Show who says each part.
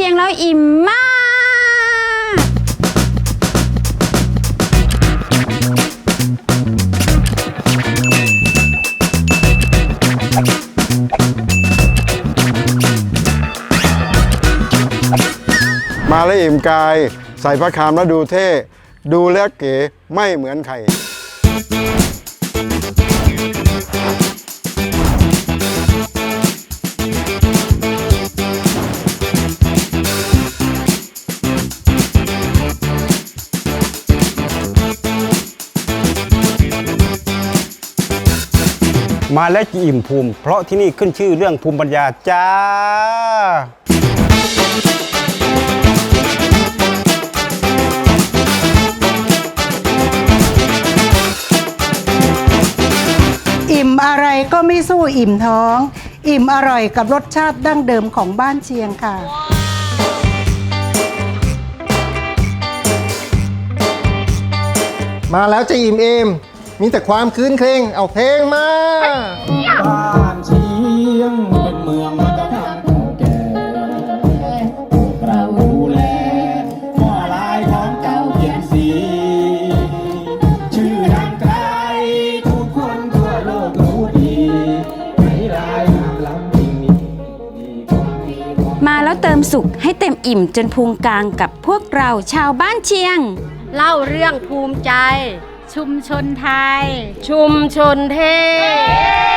Speaker 1: ชียงแล้วอิ่มมาก
Speaker 2: มาแล้วอิ่มกาย ใส่พระคามแล้วดูเท่ ดูแล้วเก๋ไม่เหมือนใคร
Speaker 3: มาแล้วจะอิ่มภูมิ เพราะที่นี่ขึ้นชื่อเรื่องภูมิปัญญาจ้า
Speaker 4: อิ่มอะไรก็ไม่สู้อิ่มท้อง อิ่มอร่อยกับรสชาติดั้งเดิมของบ้านเชียงค่ะ
Speaker 5: มาแล้วจะอิ่มเอม มีแต่ความคืนเครงเอาเพลงมา
Speaker 6: บ้านเชียงเป็นเมืองวัฒนธรรมเก่าแก่เราดูแลหม้อลายของเก่าเพียงสี ชื่อดังไกลทุกคนทั่วโลกรู้ดีไหนลายงามล้ำยิ่งนี้ดีกว่ามีของ
Speaker 1: มาแล้วเติมสุขให้เต็มอิ่มจนพุงกลางกับพวกเราชาวบ้านเชียง
Speaker 7: เล่าเรื่องภูมิใจ
Speaker 8: ชุมชนไทย
Speaker 7: ชุมชนเทพ